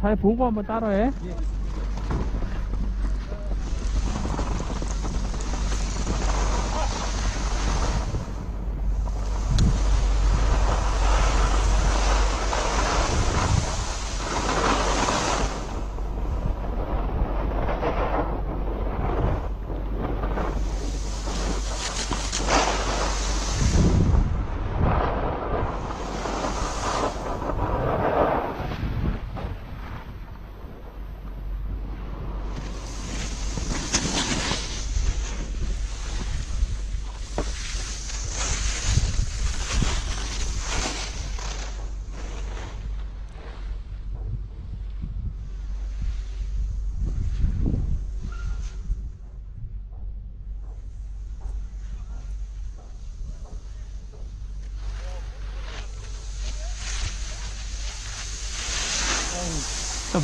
잘 보고 한번 따라해. 자,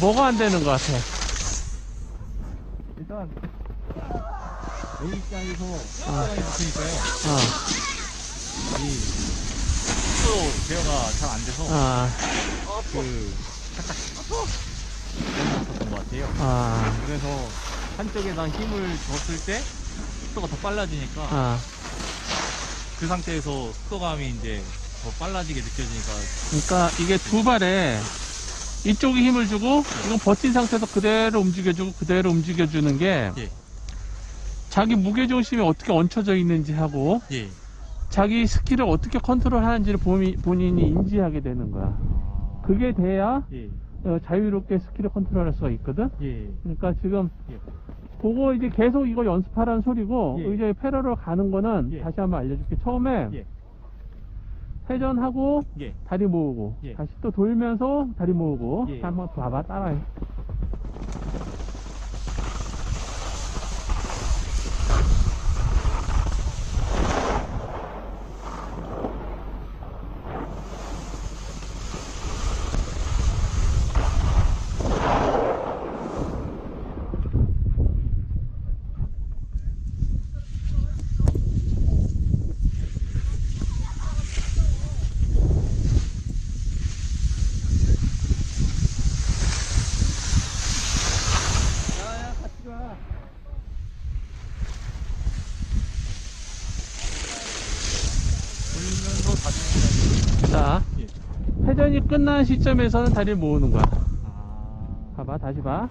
뭐가 안 되는 것 같아? 일단 입장에서 아. 시간이 붙으니까요. 어, 이 속도 제어가 잘 안 돼서 아, 그 살짝 잘못했던 것 같아요. 아, 그래서 한쪽에다 힘을 줬을 때 속도가 더 빨라지니까 아. 그 상태에서 속도감이 이제 더 빨라지게 느껴지니까 그러니까 이게 두 발에 이쪽에 힘을 주고 이건 버틴 상태에서 그대로 움직여주고 그대로 움직여주는 게 예. 자기 무게중심이 어떻게 얹혀져 있는지 하고 예. 자기 스킬을 어떻게 컨트롤 하는지를 본인- 본인이 인지하게 되는 거야. 그게 돼야 예. 어, 자유롭게 스킬을 컨트롤할 수가 있거든. 예. 그러니까 지금 예. 그거 이제 계속 이거 연습하라는 소리고 예. 이제 패러로 가는 거는 예. 다시 한번 알려줄게. 처음에 예. 회전하고 예. 다리 모으고 예. 다시 또 돌면서 다리 모으고 예. 자, 한번 봐봐 따라해. 야야 같이 가. 돌면서 다시 자 예. 회전이 끝난 시점에서는 다리를 모으는 거야. 아. 봐봐 다시 봐.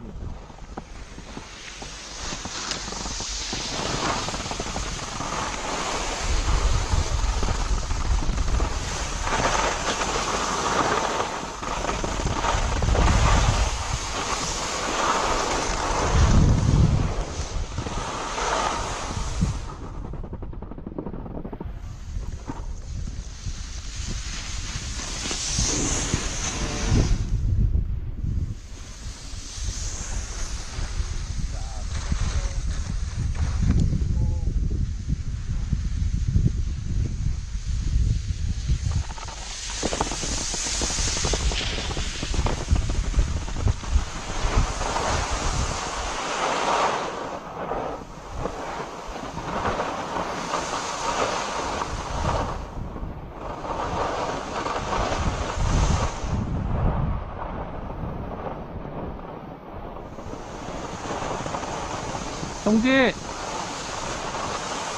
정지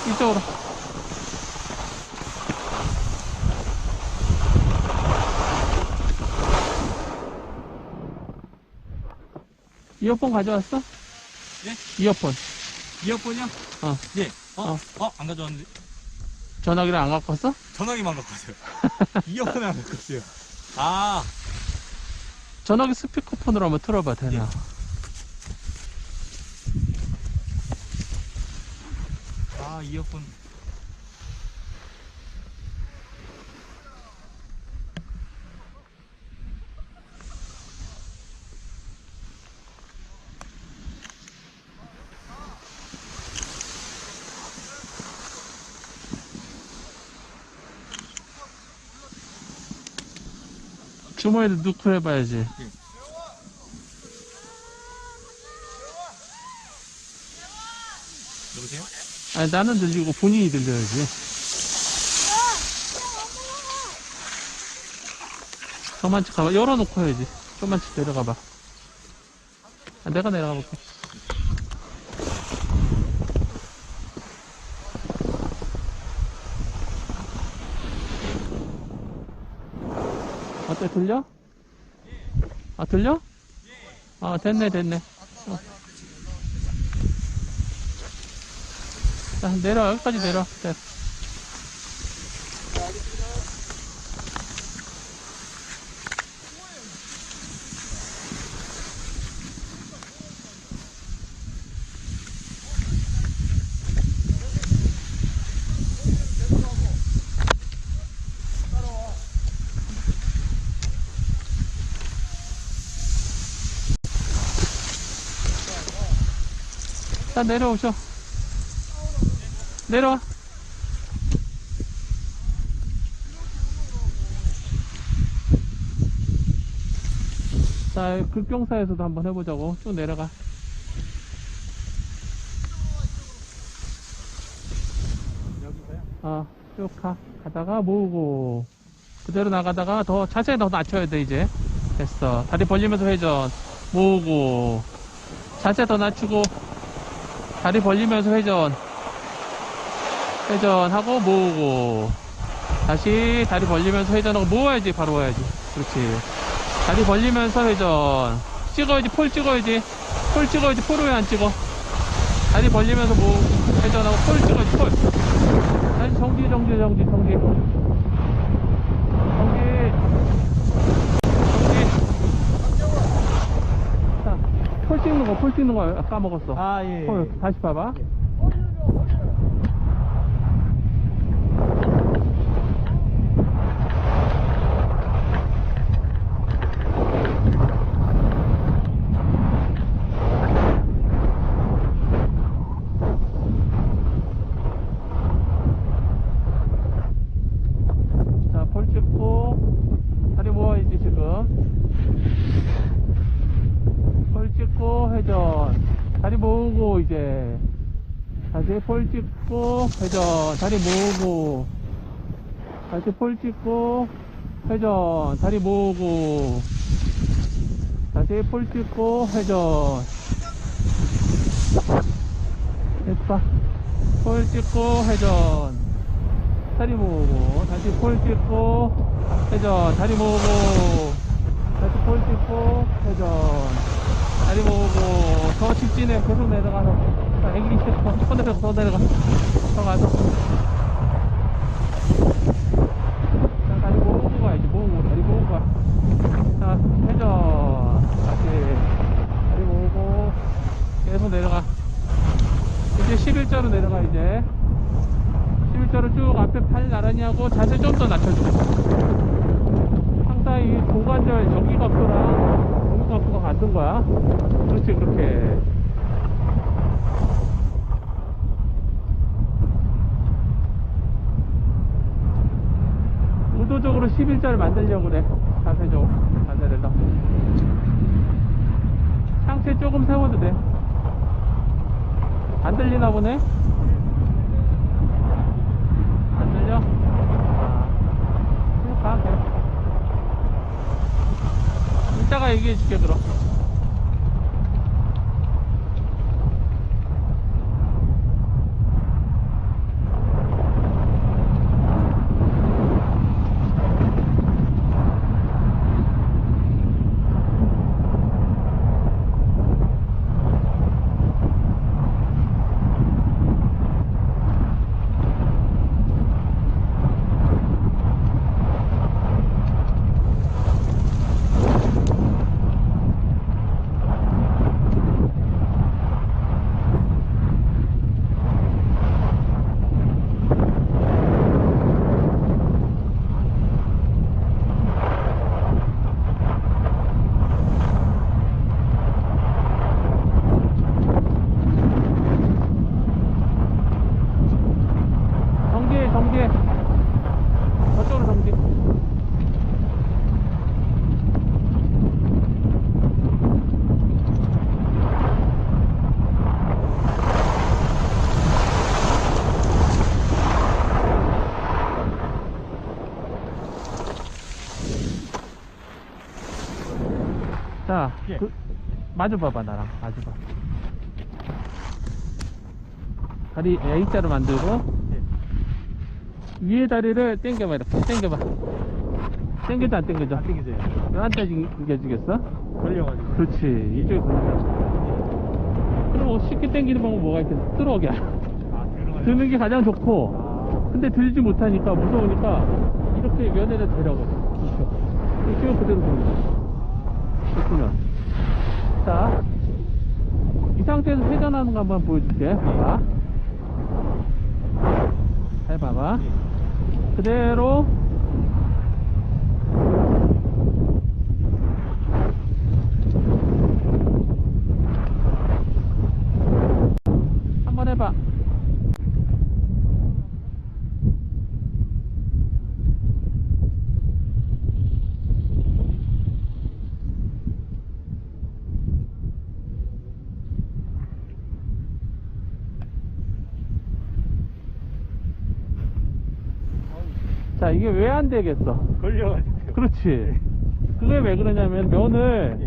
이쪽으로. 이어폰 가져왔어? 예? 이어폰. 이어폰이요? 어. 예. 어? 어. 어? 안 가져왔는데? 전화기를 안 갖고 왔어? 전화기만 갖고 왔어요. 이어폰을 안 갖고 왔어요. 아. 전화기 스피커폰으로 한번 틀어봐, 되나? 예. 이어폰. 주머니에 넣고 해봐야지. 여보세요? 아니, 나는 들리고 본인이 들려야지. 저만치 가봐. 열어놓고 해야지. 조금만치 내려가봐. 아, 내가 내려가 볼게. 어때, 들려? 아, 들려? 아, 됐네, 됐네. 자, 내려, 여기까지 내려. 됐어. 자, 내려오셔. 내려와. 자, 급경사에서도 한번 해보자고. 쭉 내려가. 어, 쭉 가. 가다가 모으고. 그대로 나가다가 더, 자세 더 낮춰야 돼, 이제. 됐어. 다리 벌리면서 회전. 모으고. 자세 더 낮추고. 다리 벌리면서 회전. 회전하고 모으고. 다시 다리 벌리면서 회전하고 모아야지, 바로 와야지. 그렇지. 다리 벌리면서 회전. 찍어야지, 폴 찍어야지. 폴 찍어야지, 폴을 왜 안 찍어? 다리 벌리면서 모으고, 회전하고 폴 찍어야지, 폴. 다시 정지, 정지, 정지, 정지. 정지. 정지. 자, 폴 찍는 거, 폴 찍는 거 까먹었어. 아, 예. 폴, 다시 봐봐. 자, 폴 찍고, 다리 모아야지, 지금. 폴 찍고, 회전. 다리 모으고, 이제. 다시 폴 찍고, 회전. 다리 모으고. 다시 폴 찍고, 회전. 다리 모으고. 다시 폴 찍고, 회전. 됐다. 폴 찍고, 회전. 다리 모으고 다시 폴 찍고 회전 다리 모으고 다시 폴 찍고 회전 다리 모으고 더 직진해 계속 내려가서 자, 애기 더 내려가 더 내려가 더 가서 자 다리 모으고 가야지 모으고 다리 모으고 가자 회전 다시 다리 모으고 계속 내려가 이제 11자로 내려가 이제 11자로 쭉 앞에 팔 나란히 하고 자세 좀 더 낮춰주고 항상 이 고관절 여기 각도랑 여기 각도가 같은 거야. 그렇지 그렇게 의도적으로 11자를 만들려고 그래 자세적으로 자세를 더 상체 조금 세워도 돼안 들리나 보네 안 들려? 아, 가. 이따가 얘기해 줄게, 그럼. 정지해, 정지해. 저쪽으로 정지. 자, 예. 그, 마주 봐봐 나랑. 마주 봐. 다리 A자로 만들고 위에 다리를 당겨봐 이렇게. 당겨봐. 당겨도 안 당겨져? 땡기세요. 왜안 당겨지겠어? 걸려가지고. 그렇지. 이쪽에 걸려 그럼 쉽게 당기는 방법 뭐가 있겠어? 들어오게. 아. 드는 게 가장 좋고. 아, 근데 들지 못하니까 무서우니까 이렇게 면에다 대라고. 이렇게 이렇게 그대로 거 야 그렇구나. 자이 상태에서 회전하는 거 한번 보여줄게. 봐봐. 잘 봐봐. 그대로 한번 해봐 자 이게 왜 안 되겠어? 걸려가지고. 그렇지. 그게 왜 그러냐면 면을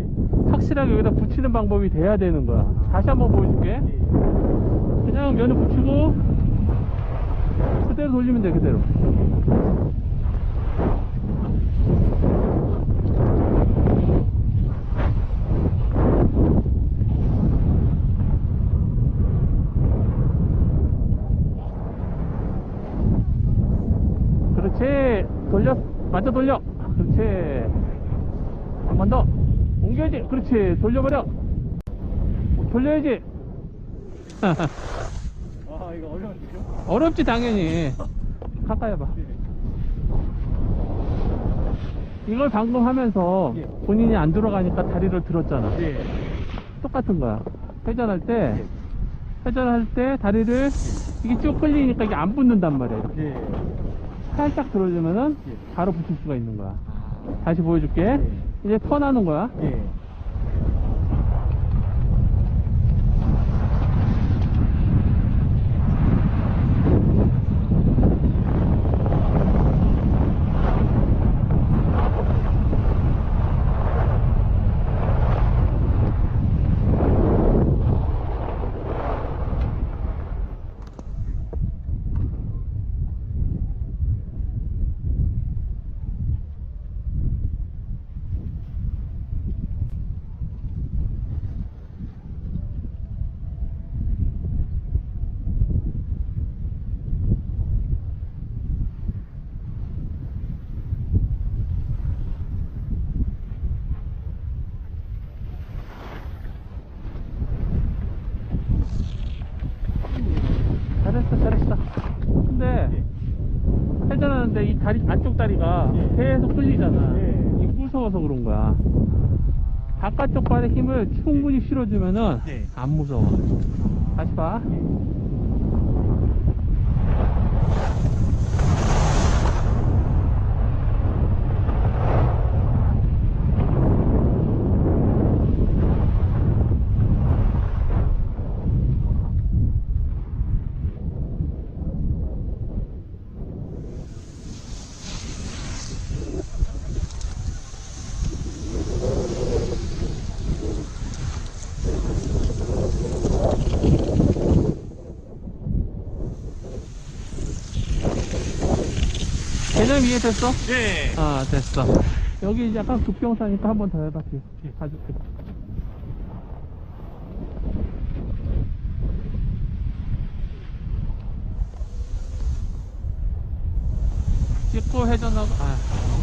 확실하게 여기다 붙이는 방법이 돼야 되는 거야. 다시 한번 보여줄게. 그냥 면을 붙이고 그대로 돌리면 돼 그대로 그렇지 맞아 돌려. 그렇지. 한 번 더. 옮겨야지. 그렇지. 돌려버려. 돌려야지. 아, 이거 어려운데요? 어렵지 당연히. 가까이 해봐. 이걸 방금 하면서 예. 본인이 안 들어가니까 다리를 들었잖아. 네. 똑같은 거야. 회전할 때 회전할 때 다리를 이게 쭉 끌리니까 이게 안 붙는단 말이야 이렇게. 네. 살짝 들어주면은 예. 바로 붙일 수가 있는 거야 아, 다시 보여줄게 예. 이제 턴하는 거야 네. 잘했어 잘했어 근데 회전하는데 이 다리 안쪽 다리가 예. 계속 끌리잖아 예. 이 무서워서 그런 거야 바깥쪽 발에 힘을 충분히 실어주면은 네. 안 무서워 다시 봐 개념 이해됐어? 네. 아 됐어 여기 약간 급경사니까 한번 더 해봐 뒤에 뒤에 가줄게 찍고 회전하고 아